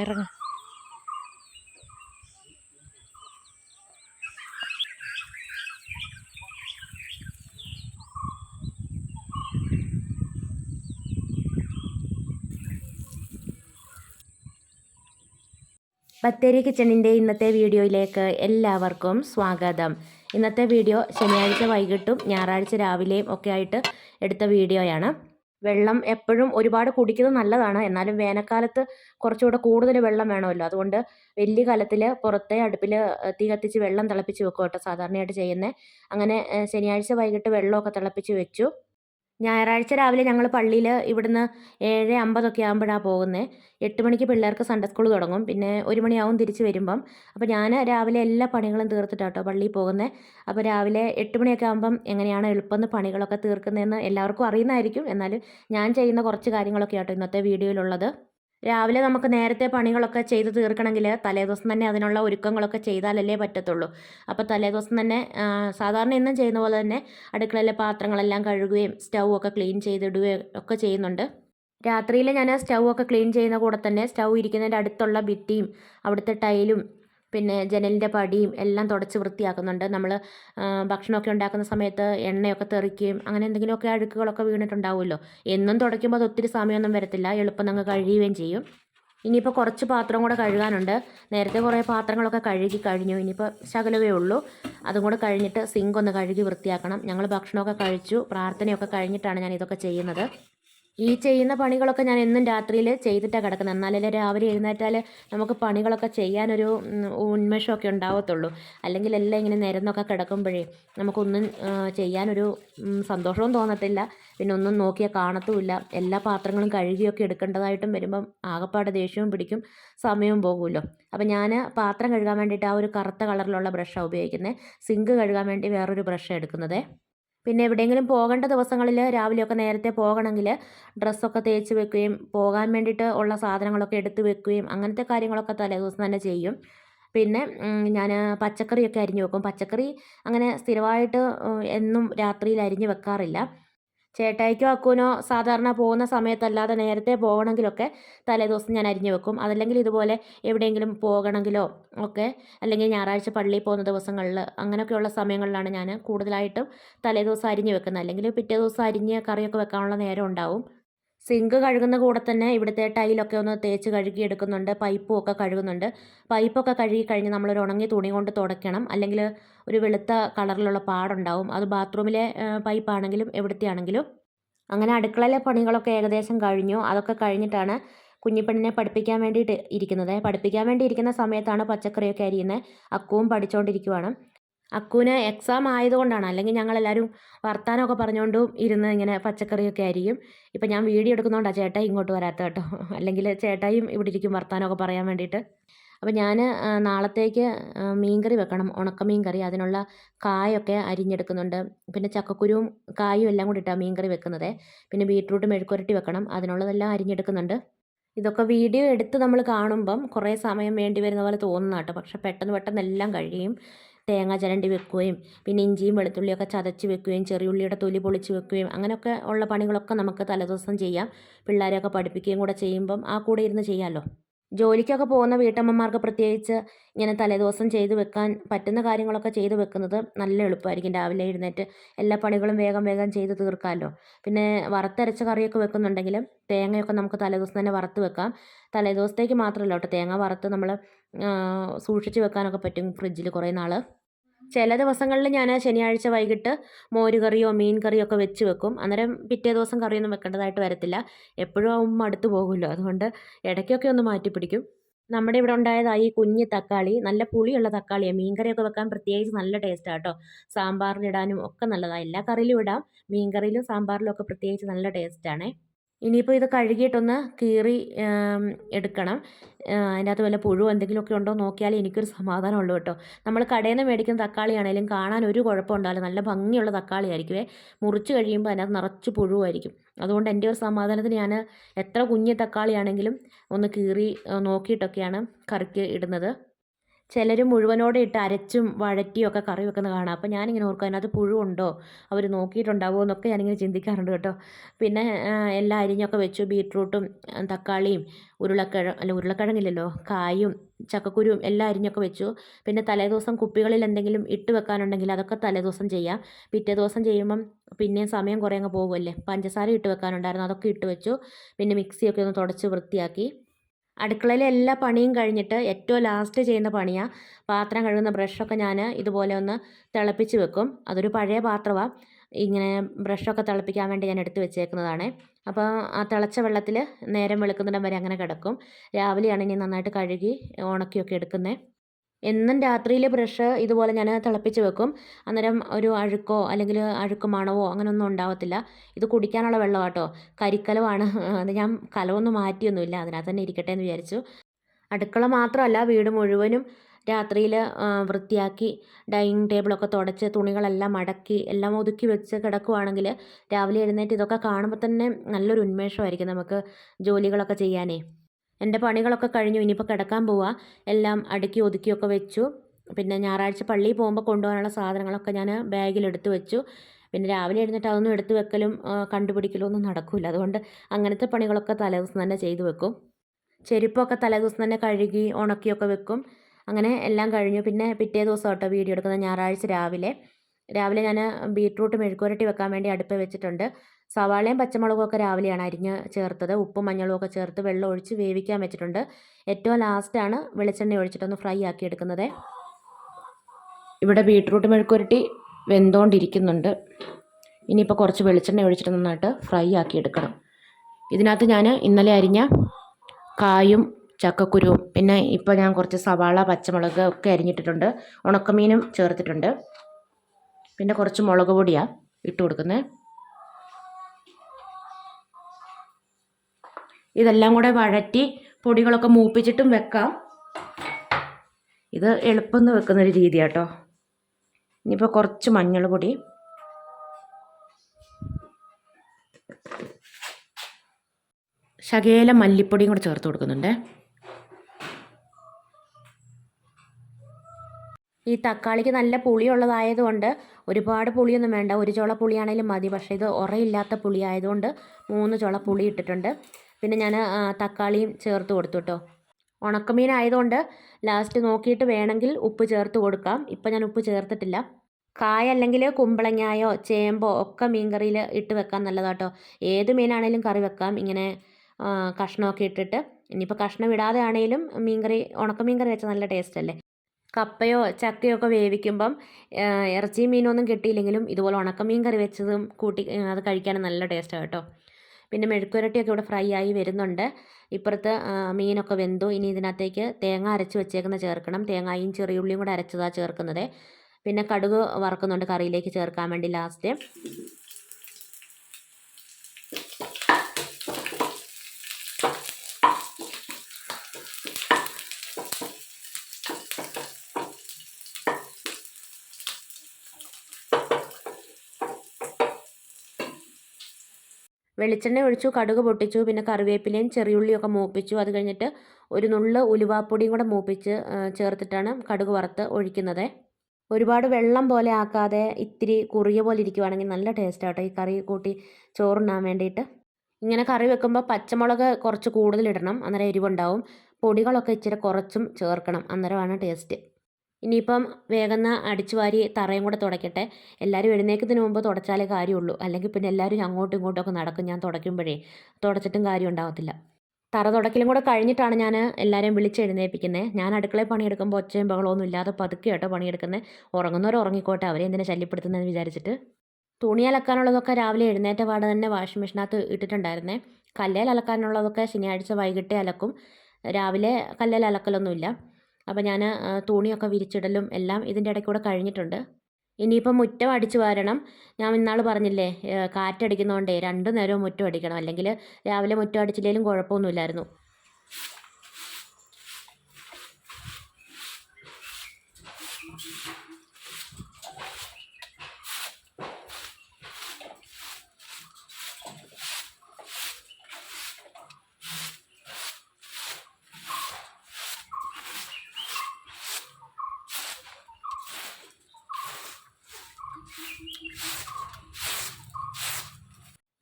ഇറങ്ങ. ബത്തേരി കിച്ചണിന്റെ ഇന്നത്തെ വീഡിയോയിലേക്ക് എല്ലാവർക്കും സ്വാഗതം. ഇന്നത്തെ വീഡിയോ ശനിയാഴ്ച വൈകിട്ടും ഞായറാഴ്ച രാവിലെയും ഒക്കെ ആയിട്ട് എടുത്ത വീഡിയോയാണ്. വെള്ളം എപ്പോഴും ഒരുപാട് കുടിക്കുന്നത് നല്ലതാണ്. എന്നാലും വേനൽക്കാലത്ത് കുറച്ചുകൂടെ കൂടുതൽ വെള്ളം വേണമല്ലോ. അതുകൊണ്ട് വലിയ കാലത്തിൽ പുറത്തെ അടുപ്പിൽ തീ കത്തിച്ച് വെള്ളം തിളപ്പിച്ച് വെക്കും കേട്ടോ സാധാരണയായിട്ട് ചെയ്യുന്നത് അങ്ങനെ ശനിയാഴ്ച വൈകിട്ട് വെള്ളമൊക്കെ തിളപ്പിച്ച് വെച്ചു. ഞായറാഴ്ച രാവിലെ ഞങ്ങൾ പള്ളിയിൽ ഇവിടുന്ന് ഏഴ് അമ്പതൊക്കെ ആകുമ്പോഴാണ് പോകുന്നത് എട്ട് മണിക്ക് പിള്ളേർക്ക് സൺഡേ സ്കൂൾ തുടങ്ങും. പിന്നെ ഒരു മണിയാവും തിരിച്ച് വരുമ്പം. അപ്പോൾ ഞാൻ രാവിലെ എല്ലാ പണികളും തീർത്തിട്ടാട്ടോ പള്ളിയിൽ പോകുന്നത് അപ്പോൾ രാവിലെ എട്ട് മണിയൊക്കെ ആകുമ്പം എങ്ങനെയാണ് എളുപ്പം പണികളൊക്കെ തീർക്കുന്നതെന്ന് എല്ലാവർക്കും അറിയുന്നതായിരിക്കും. എന്നാലും ഞാൻ ചെയ്യുന്ന കുറച്ച് കാര്യങ്ങളൊക്കെ ആട്ടോ ഇന്നത്തെ വീഡിയോയിലുള്ളത്. രാവിലെ നമുക്ക് നേരത്തെ പണികളൊക്കെ ചെയ്ത് തീർക്കണമെങ്കിൽ തലേദിവസം തന്നെ അതിനുള്ള ഒരുക്കങ്ങളൊക്കെ ചെയ്താലല്ലേ പറ്റത്തുള്ളൂ. അപ്പോൾ തലേദിവസം തന്നെ സാധാരണ എന്നും ചെയ്യുന്ന പോലെ തന്നെ അടുക്കളയിലെ പാത്രങ്ങളെല്ലാം കഴുകുകയും സ്റ്റൗ ഒക്കെ ക്ലീൻ ചെയ്തിടുകയും ഒക്കെ ചെയ്യുന്നുണ്ട്. രാത്രിയിൽ ഞാൻ സ്റ്റൗ ഒക്കെ ക്ലീൻ ചെയ്യുന്ന കൂടെ തന്നെ സ്റ്റൗ ഇരിക്കുന്നതിന്റെ അടുത്തുള്ള ഭിത്തിയും അവിടുത്തെ ടൈലും പിന്നെ ജനലിന്റെ പടിയും എല്ലാം തുടച്ച് വൃത്തിയാക്കുന്നുണ്ട്. നമ്മൾ ഭക്ഷണമൊക്കെ ഉണ്ടാക്കുന്ന സമയത്ത് എണ്ണയൊക്കെ തെറിക്കുകയും അങ്ങനെ എന്തെങ്കിലുമൊക്കെ അഴുക്കുകളൊക്കെ വീണിട്ടുണ്ടാവുമല്ലോ. എന്നും തുടയ്ക്കുമ്പോൾ അത് ഒത്തിരി സമയമൊന്നും വരത്തില്ല. എളുപ്പം അങ്ങ് കഴിയുകയും ചെയ്യും. ഇനിയിപ്പോൾ കുറച്ച് പാത്രം കൂടെ കഴുകാനുണ്ട്. നേരത്തെ കുറേ പാത്രങ്ങളൊക്കെ കഴുകി കഴിഞ്ഞു. ഇനിയിപ്പോൾ ശകലവേ ഉള്ളൂ. അതും കൂടെ കഴിഞ്ഞിട്ട് സിങ്ക് ഒന്ന് കഴുകി വൃത്തിയാക്കണം. ഞങ്ങൾ ഭക്ഷണമൊക്കെ കഴിച്ചു. പ്രാർത്ഥനയൊക്കെ കഴിഞ്ഞിട്ടാണ് ഞാൻ ഇതൊക്കെ ചെയ്യുന്നത്. ഈ ചെയ്യുന്ന പണികളൊക്കെ ഞാൻ എന്നും രാത്രിയിൽ ചെയ്തിട്ടാണ് കിടക്കുന്നത്. എന്നാലല്ലേ രാവിലെ എഴുന്നേറ്റാൽ നമുക്ക് പണികളൊക്കെ ചെയ്യാനൊരു ഉന്മേഷമൊക്കെ ഉണ്ടാവത്തുള്ളൂ. അല്ലെങ്കിൽ എല്ലാം ഇങ്ങനെ നിരന്നൊക്കെ കിടക്കുമ്പോഴേ നമുക്കൊന്നും ചെയ്യാനൊരു സന്തോഷവും തോന്നത്തില്ല. പിന്നെ ഒന്നും നോക്കിയാൽ കാണത്തുമില്ല. എല്ലാ പാത്രങ്ങളും കഴുകിയൊക്കെ എടുക്കേണ്ടതായിട്ടും വരുമ്പം ആകപ്പാടെ ദേഷ്യവും പിടിക്കും സമയവും പോകുമല്ലോ. അപ്പം ഞാൻ പാത്രം കഴുകാൻ വേണ്ടിയിട്ട് ആ ഒരു കറുത്ത കളറിലുള്ള ബ്രഷാണ് ഉപയോഗിക്കുന്നത് സിങ്ക് കഴുകാൻ വേണ്ടി വേറൊരു ബ്രഷ് എടുക്കുന്നത്. പിന്നെ എവിടെയെങ്കിലും പോകേണ്ട ദിവസങ്ങളിൽ രാവിലെയൊക്കെ നേരത്തെ പോകണമെങ്കിൽ ഡ്രസ്സൊക്കെ തേച്ച് വെക്കുകയും പോകാൻ വേണ്ടിയിട്ട് ഉള്ള സാധനങ്ങളൊക്കെ എടുത്ത് വെക്കുകയും അങ്ങനത്തെ കാര്യങ്ങളൊക്കെ തലേദിവസം തന്നെ ചെയ്യും. പിന്നെ ഞാൻ പച്ചക്കറിയൊക്കെ അരിഞ്ഞു വെക്കും. പച്ചക്കറി അങ്ങനെ സ്ഥിരമായിട്ട് എന്നും രാത്രിയിൽ അരിഞ്ഞ് വെക്കാറില്ല. ചേട്ടായിക്കോ അക്കൂനോ സാധാരണ പോകുന്ന സമയത്തല്ലാതെ നേരത്തെ പോകണമെങ്കിലൊക്കെ തലേദിവസം ഞാൻ അരിഞ്ഞു വെക്കും. അതല്ലെങ്കിൽ ഇതുപോലെ എവിടെയെങ്കിലും പോകണമെങ്കിലോ ഒക്കെ അല്ലെങ്കിൽ ഞായറാഴ്ച പള്ളിയിൽ പോകുന്ന ദിവസങ്ങളിൽ അങ്ങനെയൊക്കെയുള്ള സമയങ്ങളിലാണ് ഞാൻ കൂടുതലായിട്ടും തലേദിവസം അരിഞ്ഞു വെക്കുന്നത്. അല്ലെങ്കിൽ പിറ്റേ ദിവസം അരിഞ്ഞ് കറിയൊക്കെ വെക്കാനുള്ള നേരം ഉണ്ടാവും. സിങ്ക് കഴുകുന്ന കൂടെ തന്നെ ഇവിടുത്തെ ടൈലൊക്കെ ഒന്ന് തേച്ച് കഴുകി എടുക്കുന്നുണ്ട് പൈപ്പും ഒക്കെ കഴുകുന്നുണ്ട്. പൈപ്പൊക്കെ കഴുകി കഴിഞ്ഞ് നമ്മളൊരു ഉണങ്ങിയ തുണി കൊണ്ട് തുടയ്ക്കണം. അല്ലെങ്കിൽ ഒരു വെളുത്ത കളറിലുള്ള പാടുണ്ടാവും. അത് ബാത്റൂമിലെ പൈപ്പാണെങ്കിലും എവിടുത്തെ ആണെങ്കിലും അങ്ങനെ അടുക്കളയിലെ പണികളൊക്കെ ഏകദേശം കഴിഞ്ഞു. അതൊക്കെ കഴിഞ്ഞിട്ടാണ് കുഞ്ഞിപ്പെണ്ണിനെ പഠിപ്പിക്കാൻ വേണ്ടിയിട്ട് ഇരിക്കുന്നത്. പഠിപ്പിക്കാൻ വേണ്ടി ഇരിക്കുന്ന സമയത്താണ് പച്ചക്കറിയൊക്കെ അരിയുന്നത്. അക്കുവും പഠിച്ചുകൊണ്ടിരിക്കുവാണ് അക്കുവിന് എക്സാം ആയതുകൊണ്ടാണ്. അല്ലെങ്കിൽ ഞങ്ങളെല്ലാവരും വർത്താനമൊക്കെ പറഞ്ഞുകൊണ്ടും ഇരുന്ന് ഇങ്ങനെ പച്ചക്കറിയൊക്കെ ആയിരിക്കും. ഇപ്പം ഞാൻ വീഡിയോ എടുക്കുന്നതുകൊണ്ടാണ് ചേട്ടായി ഇങ്ങോട്ട് വരാത്ത കേട്ടോ. അല്ലെങ്കിൽ ചേട്ടായും ഇവിടെ ഇരിക്കും വർത്താനമൊക്കെ പറയാൻ വേണ്ടിയിട്ട്. അപ്പോൾ ഞാൻ നാളത്തേക്ക് മീൻകറി വെക്കണം. ഉണക്കമീൻ കറി അതിനുള്ള കായൊക്കെ അരിഞ്ഞെടുക്കുന്നുണ്ട്. പിന്നെ ചക്കക്കുരുവും കായും എല്ലാം കൂടി ഇട്ടാണ് മീൻകറി വെക്കുന്നത്. പിന്നെ ബീട്രൂട്ട് മെഴുക്കുരട്ടി വെക്കണം. അതിനുള്ളതെല്ലാം അരിഞ്ഞെടുക്കുന്നുണ്ട്. ഇതൊക്കെ വീഡിയോ എടുത്ത് നമ്മൾ കാണുമ്പം കുറേ സമയം വേണ്ടി വരുന്ന പോലെ തോന്നുന്ന കേട്ടോ പക്ഷെ പെട്ടെന്ന് പെട്ടെന്ന് എല്ലാം കഴിയും. തേങ്ങ ചിരണ്ടി വെക്കുകയും പിന്നെ ഇഞ്ചിയും വെളുത്തുള്ളിയൊക്കെ ചതച്ച് വെക്കുകയും ചെറിയുള്ളിയുടെ തൊലി പൊളിച്ച് വെക്കുകയും അങ്ങനെയൊക്കെ ഉള്ള പണികളൊക്കെ നമുക്ക് തലേദിവസം ചെയ്യാം. പിള്ളേരെയൊക്കെ പഠിപ്പിക്കുകയും കൂടെ ചെയ്യുമ്പം ആ കൂടെ ഇരുന്ന് ചെയ്യാമല്ലോ ജോലിക്കൊക്കെ പോകുന്ന വീട്ടമ്മമാർക്ക് പ്രത്യേകിച്ച് ഇങ്ങനെ തലേദിവസം ചെയ്തു വെക്കാൻ പറ്റുന്ന കാര്യങ്ങളൊക്കെ ചെയ്തു വെക്കുന്നത് നല്ല എളുപ്പമായിരിക്കും. രാവിലെ എഴുന്നേറ്റ് എല്ലാ പണികളും വേഗം വേഗം ചെയ്ത് തീർക്കാമല്ലോ പിന്നെ വറുത്തരച്ച കറിയൊക്കെ വെക്കുന്നുണ്ടെങ്കിലും തേങ്ങയൊക്കെ നമുക്ക് തലേദിവസം തന്നെ വറുത്ത് വെക്കാം. തലേദിവസത്തേക്ക് മാത്രമല്ല കേട്ടോ തേങ്ങ വറുത്ത് നമ്മൾ സൂക്ഷിച്ച് വെക്കാനൊക്കെ പറ്റും ഫ്രിഡ്ജിൽ കുറേ നാൾ ചില ദിവസങ്ങളിൽ ഞാൻ ശനിയാഴ്ച വൈകിട്ട് മോരുകറിയോ മീൻ കറിയോ ഒക്കെ വെച്ച് വെക്കും. അന്നേരം പിറ്റേ ദിവസം കറിയൊന്നും വെക്കേണ്ടതായിട്ട് വരത്തില്ല. എപ്പോഴും ആവും അടുത്ത് പോകുമല്ലോ. അതുകൊണ്ട് ഇടയ്ക്കൊക്കെ ഒന്ന് മാറ്റി പിടിക്കും. നമ്മുടെ ഇവിടെ ഉണ്ടായതായി കുഞ്ഞ് തക്കാളി. നല്ല പുളിയുള്ള തക്കാളിയാണ് മീൻകറിയൊക്കെ വെക്കാൻ പ്രത്യേകിച്ച് നല്ല ടേസ്റ്റാണ് കേട്ടോ. സാമ്പാറിലിടാനും ഒക്കെ നല്ലതാണ് എല്ലാ കറിയിലും ഇടാം. മീൻകറിയിലും സാമ്പാറിലും ഒക്കെ പ്രത്യേകിച്ച് നല്ല ടേസ്റ്റാണേ. ഇനിയിപ്പോൾ ഇത് കഴുകിയിട്ടൊന്ന് കീറി എടുക്കണം. അതിന്റെ അതിനകത്ത് വല്ല പുഴു എന്തെങ്കിലുമൊക്കെ ഉണ്ടോ എന്ന് നോക്കിയാലേ എനിക്കൊരു സമാധാനമുള്ളൂ കേട്ടോ. നമ്മൾ കടയിൽ നിന്ന് മേടിക്കുന്ന തക്കാളി ആണെങ്കിലും കാണാൻ ഒരു കുഴപ്പം ഉണ്ടാവില്ല നല്ല ഭംഗിയുള്ള തക്കാളി ആയിരിക്കുമേ മുറിച്ച് കഴിയുമ്പോൾ അതിനകത്ത് നിറച്ച് പുഴുവായിരിക്കും. അതുകൊണ്ട് എന്റെ ഒരു സമാധാനത്തിന് ഞാൻ എത്ര കുഞ്ഞ് തക്കാളിയാണെങ്കിലും ഒന്ന് കീറി നോക്കിയിട്ടൊക്കെയാണ് കറിക്ക് ഇടുന്നത്. ചിലർ മുഴുവനോടെ ഇട്ട് അരച്ചും വഴറ്റിയൊക്കെ കറി വെക്കുന്നത് കാണാം. അപ്പോൾ ഞാനിങ്ങനെ ഓർക്കും അതിനകത്ത് പുഴുണ്ടോ അവർ നോക്കിയിട്ടുണ്ടാവുമോ എന്നൊക്കെ ഞാനിങ്ങനെ ചിന്തിക്കാറുണ്ട് കേട്ടോ. പിന്നെ എല്ലാ എല്ലാം അരിഞ്ഞൊക്കെ വെച്ചു. ബീട്രൂട്ടും തക്കാളിയും ഉരുളക്കിഴ അല്ല ഉരുളക്കിഴങ്ങില്ലല്ലോ കായും ചക്കക്കുരുവും എല്ലാ അരിഞ്ഞൊക്കെ വെച്ചു. പിന്നെ തലേദിവസം കുപ്പികളിൽ എന്തെങ്കിലും ഇട്ട് വെക്കാനുണ്ടെങ്കിൽ അതൊക്കെ തലേദിവസം ചെയ്യാം. പിറ്റേ ദിവസം ചെയ്യുമ്പം പിന്നെയും സമയം കുറേ അങ്ങ് പോകുമല്ലേ പഞ്ചസാര ഇട്ട് വെക്കാനുണ്ടായിരുന്നു. അതൊക്കെ ഇട്ട് വെച്ചു. പിന്നെ മിക്സിയൊക്കെ ഒന്ന് തുടച്ച് വൃത്തിയാക്കി. അടുക്കളയിലെ എല്ലാ പണിയും കഴിഞ്ഞിട്ട് ഏറ്റവും ലാസ്റ്റ് ചെയ്യുന്ന പണിയാണ് പാത്രം കഴുകുന്ന ബ്രഷൊക്കെ ഞാൻ ഇതുപോലെ ഒന്ന് തിളപ്പിച്ച് വെക്കും. അതൊരു പഴയ പാത്രമാണ് ഇങ്ങനെ ബ്രഷൊക്കെ തിളപ്പിക്കാൻ വേണ്ടി ഞാൻ എടുത്ത് വെച്ചേക്കുന്നതാണ്. അപ്പോൾ ആ തിളച്ച വെള്ളത്തിൽ നേരം വെളുക്കുന്നിടം വരെ അങ്ങനെ കിടക്കും. രാവിലെയാണ് ഇനി നന്നായിട്ട് കഴുകി ഉണക്കിയൊക്കെ എടുക്കുന്നത് എന്നും രാത്രിയിൽ ബ്രഷ് ഇതുപോലെ ഞാൻ തിളപ്പിച്ച് വെക്കും. അന്നേരം ഒരു അഴുക്കോ അല്ലെങ്കിൽ അഴുക്ക് മണവോ അങ്ങനെയൊന്നും ഉണ്ടാവത്തില്ല. ഇത് കുടിക്കാനുള്ള വെള്ളം കേട്ടോ കരിക്കലവാണ്. അത് ഞാൻ കലവൊന്നും മാറ്റിയൊന്നുമില്ല. അതിനകത്ത് തന്നെ ഇരിക്കട്ടെ എന്ന് വിചാരിച്ചു. അടുക്കള മാത്രമല്ല വീട് മുഴുവനും രാത്രിയിൽ വൃത്തിയാക്കി ഡൈനിങ് ടേബിളൊക്കെ തുടച്ച് തുണികളെല്ലാം മടക്കി എല്ലാം ഒതുക്കി വെച്ച് കിടക്കുവാണെങ്കിൽ രാവിലെ എഴുന്നേറ്റ് ഇതൊക്കെ കാണുമ്പോൾ തന്നെ നല്ലൊരു ഉന്മേഷമായിരിക്കും നമുക്ക് ജോലികളൊക്കെ ചെയ്യാനേ. എന്റെ പണികളൊക്കെ കഴിഞ്ഞു. ഇനിയിപ്പോൾ കിടക്കാൻ പോവാ. എല്ലാം അടുക്കി ഒതുക്കിയൊക്കെ വെച്ചു. പിന്നെ ഞായറാഴ്ച പള്ളിയിൽ പോകുമ്പോൾ കൊണ്ടുപോകാനുള്ള സാധനങ്ങളൊക്കെ ഞാൻ ബാഗിൽ ബാഗിലെടുത്ത് വെച്ചു. പിന്നെ രാവിലെ എഴുന്നേറ്റ് അതൊന്നും എടുത്തു വെക്കലും കണ്ടുപിടിക്കലും ഒന്നും നടക്കില്ല അതുകൊണ്ട് അങ്ങനത്തെ പണികളൊക്കെ തലേദിവസം തന്നെ ചെയ്തു വെക്കും. ചെരുപ്പൊക്കെ തലേദിവസം തന്നെ കഴുകി ഉണക്കിയൊക്കെ വെക്കും. അങ്ങനെ എല്ലാം കഴിഞ്ഞു. പിന്നെ പിറ്റേ ദിവസം കേട്ടോ വീഡിയോ എടുക്കുന്നത് ഞായറാഴ്ച രാവിലെ. രാവിലെ ഞാൻ ബീട്രൂട്ട് മെഴുക്കുരട്ടി വെക്കാൻ വേണ്ടി അടുപ്പ് വെച്ചിട്ടുണ്ട്. സവാളയും പച്ചമുളകും ഒക്കെ രാവിലെയാണ് അരിഞ്ഞ് ചേർത്തത്. ഉപ്പും മഞ്ഞളും ഒക്കെ ചേർത്ത് വെള്ളം ഒഴിച്ച് വേവിക്കാൻ വെച്ചിട്ടുണ്ട്. ഏറ്റവും ലാസ്റ്റാണ് വെളിച്ചെണ്ണ ഒഴിച്ചിട്ടൊന്ന് ഫ്രൈ ആക്കി എടുക്കുന്നത്. ഇവിടെ ബീട്രൂട്ട് മെഴുക്കുരട്ടി വെന്തോണ്ടിരിക്കുന്നുണ്ട്. ഇനിയിപ്പോൾ കുറച്ച് വെളിച്ചെണ്ണ ഒഴിച്ചിട്ട് നന്നായിട്ട് ഫ്രൈ ആക്കി എടുക്കണം. ഇതിനകത്ത് ഞാൻ ഇന്നലെ അരിഞ്ഞ കായും ചക്കക്കുരുവും പിന്നെ ഇപ്പോൾ ഞാൻ കുറച്ച് സവാള പച്ചമുളക് ഒക്കെ അരിഞ്ഞിട്ടിട്ടുണ്ട്. ഉണക്കമീനും ചേർത്തിട്ടുണ്ട്. പിന്നെ കുറച്ച് മുളക് പൊടിയാണ് ഇട്ട് കൊടുക്കുന്നത് ഇതെല്ലാം കൂടെ വഴറ്റി പൊടികളൊക്കെ മൂപ്പിച്ചിട്ടും വെക്കാം. ഇത് എളുപ്പം വെക്കുന്ന ഒരു രീതിയാട്ടോ. ഇനിയിപ്പോൾ കുറച്ച് മഞ്ഞൾ പൊടി. ശകേല മല്ലിപ്പൊടിയും കൂടെ ചേർത്ത് കൊടുക്കുന്നുണ്ട്. ഈ തക്കാളിക്ക് നല്ല പുളിയുള്ളതായതുകൊണ്ട് ഒരുപാട് പുളിയൊന്നും വേണ്ട. ഒരു ചുള പുളിയാണെങ്കിലും മതി. പക്ഷേ ഇത് ഉറയില്ലാത്ത പുളി ആയതുകൊണ്ട് മൂന്ന് ചുള പുളി ഇട്ടിട്ടുണ്ട്. പിന്നെ ഞാൻ തക്കാളിയും ചേർത്ത് കൊടുത്തു കേട്ടോ ഉണക്കമീൻ ആയതുകൊണ്ട് ലാസ്റ്റ് നോക്കിയിട്ട് വേണമെങ്കിൽ ഉപ്പ് ചേർത്ത് കൊടുക്കാം. ഇപ്പം ഞാൻ ഉപ്പ് ചേർത്തിട്ടില്ല. കായ അല്ലെങ്കിൽ കുമ്പളങ്ങായോ ചേമ്പോ ഒക്കെ മീൻകറിയിൽ ഇട്ട് വെക്കാൻ നല്ലതാട്ടോ ഏത് മീനാണേലും കറി വെക്കാം. ഇങ്ങനെ കഷ്ണമൊക്കെ ഇട്ടിട്ട്. ഇനിയിപ്പോൾ കഷ്ണം ഇടാതെ ആണെങ്കിലും മീൻകറി ഉണക്കമീൻ കറി വെച്ചാൽ നല്ല ടേസ്റ്റ് അല്ലേ? കപ്പയോ ചക്കയോ ഒക്കെ വേവിക്കുമ്പം ഇറച്ചിയും മീനൊന്നും കിട്ടിയില്ലെങ്കിലും ഇതുപോലെ ഉണക്കമീൻ കറി വെച്ചതും കൂട്ടി അത് കഴിക്കാനും നല്ല ടേസ്റ്റാണ് കേട്ടോ. പിന്നെ മെഴുക്കുരട്ടിയൊക്കെ ഇവിടെ ഫ്രൈ ആയി വരുന്നുണ്ട്. ഇപ്പുറത്ത് മീനൊക്കെ വെന്തു. ഇനി ഇതിനകത്തേക്ക് തേങ്ങ അരച്ച് വെച്ചേക്കുന്ന ചേർക്കണം. തേങ്ങയും ചെറിയുള്ളിയും കൂടെ അരച്ചതാണ് ചേർക്കുന്നത്. പിന്നെ കടുക് വറക്കുന്നുണ്ട് കറിയിലേക്ക് ചേർക്കാൻ വേണ്ടി ലാസ്റ്റ് വെളിച്ചെണ്ണ ഒഴിച്ചു കടുക് പൊട്ടിച്ചു പിന്നെ കറിവേപ്പിലയും ചെറിയുള്ളിയൊക്കെ മൂപ്പിച്ചു. അത് കഴിഞ്ഞിട്ട് ഒരു നുള്ള് ഉലുവാപ്പൊടിയും കൂടെ മൂപ്പിച്ച് ചേർത്തിട്ടാണ് കടുക് വറുത്ത് ഒഴിക്കുന്നത്. ഒരുപാട് വെള്ളം പോലെ ആക്കാതെ ഇത്തിരി കുറിയ പോലെ ഇരിക്കുവാണെങ്കിൽ നല്ല ടേസ്റ്റ് ആട്ടോ ഈ കറി കൂട്ടി ചോറുണ്ണാൻ വേണ്ടിയിട്ട്. ഇങ്ങനെ കറി വെക്കുമ്പോൾ പച്ചമുളക് കുറച്ച് കൂടുതൽ ഇടണം അന്നേരം എരിവുണ്ടാവും. പൊടികളൊക്കെ ഇച്ചിരി കുറച്ചും ചേർക്കണം അന്നേരമാണ് ടേസ്റ്റ് ഇനിയിപ്പം വേഗം അടിച്ചു വാരി തറയും കൂടെ തുടയ്ക്കട്ടെ എല്ലാവരും എഴുന്നേൽക്കുന്നതിന് മുമ്പ് തുടച്ചാലേ കാര്യമുള്ളൂ. അല്ലെങ്കിൽ പിന്നെ എല്ലാവരും അങ്ങോട്ടും ഇങ്ങോട്ടും ഒക്കെ നടക്കും. ഞാൻ തുടയ്ക്കുമ്പോഴേ തുടച്ചിട്ടും കാര്യം ഉണ്ടാവത്തില്ല. തറ തുടക്കലും കൂടെ കഴിഞ്ഞിട്ടാണ് ഞാൻ എല്ലാവരെയും വിളിച്ച് എഴുന്നേൽപ്പിക്കുന്നത് ഞാൻ അടുക്കളയിൽ പണിയെടുക്കുമ്പോൾ ഒച്ചയും ബഹളമൊന്നും ഇല്ലാതെ പതുക്കെ കേട്ടോ പണിയെടുക്കുന്നത് ഉറങ്ങുന്നവർ ഉറങ്ങിക്കോട്ടെ. അവരെ എന്തിനാ ശല്യപ്പെടുത്തുന്നതെന്ന് വിചാരിച്ചിട്ട്. തുണി അലക്കാനുള്ളതൊക്കെ രാവിലെ എഴുന്നേറ്റ പാടെ തന്നെ വാഷിംഗ് മെഷീനകത്ത് ഇട്ടിട്ടുണ്ടായിരുന്നേ. കല്ലേൽ അലക്കാനുള്ളതൊക്കെ ശനിയാഴ്ച വൈകിട്ടേ അലക്കും. രാവിലെ കല്ലേൽ അലക്കലൊന്നുമില്ല അപ്പോൾ ഞാൻ തുണിയൊക്കെ വിരിച്ചിടലും എല്ലാം ഇതിന്റെ ഇടയ്ക്കൂടെ കഴിഞ്ഞിട്ടുണ്ട്. ഇനിയിപ്പം മുറ്റം അടിച്ചു വാരണം. ഞാൻ ഇന്നാൾ പറഞ്ഞില്ലേ കാറ്റടിക്കുന്നതുകൊണ്ടേ രണ്ടു നേരവും മുറ്റം അടിക്കണം. അല്ലെങ്കിൽ രാവിലെ മുറ്റം അടിച്ചില്ലെങ്കിലും കുഴപ്പമൊന്നുമില്ലായിരുന്നു.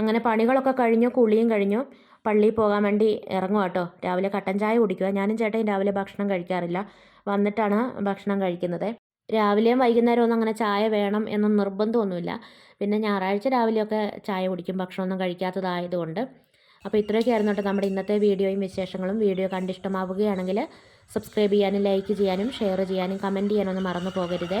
അങ്ങനെ പണികളൊക്കെ കഴിഞ്ഞു കുളിയും കഴിഞ്ഞു. പള്ളിയിൽ പോകാൻ വേണ്ടി ഇറങ്ങും കേട്ടോ രാവിലെ കട്ടൻ ചായ കുടിക്കുക. ഞാനും ചേട്ടൻ രാവിലെ ഭക്ഷണം കഴിക്കാറില്ല. വന്നിട്ടാണ് ഭക്ഷണം കഴിക്കുന്നത്. രാവിലെയും വൈകുന്നേരം ഒന്നും അങ്ങനെ ചായ വേണം എന്നൊന്നും നിർബന്ധമൊന്നുമില്ല. പിന്നെ ഞായറാഴ്ച രാവിലെയൊക്കെ ചായ കുടിക്കും. ഭക്ഷണമൊന്നും കഴിക്കാത്തതായതുകൊണ്ട്. അപ്പോൾ ഇത്രയൊക്കെയായിരുന്നു കേട്ടോ നമ്മുടെ ഇന്നത്തെ വീഡിയോയും വിശേഷങ്ങളും. വീഡിയോ കണ്ടിഷ്ടമാവുകയാണെങ്കിൽ സബ്സ്ക്രൈബ് ചെയ്യാനും ലൈക്ക് ചെയ്യാനും ഷെയർ ചെയ്യാനും കമന്റ് ചെയ്യാനൊന്നും മറന്നു പോകരുതേ.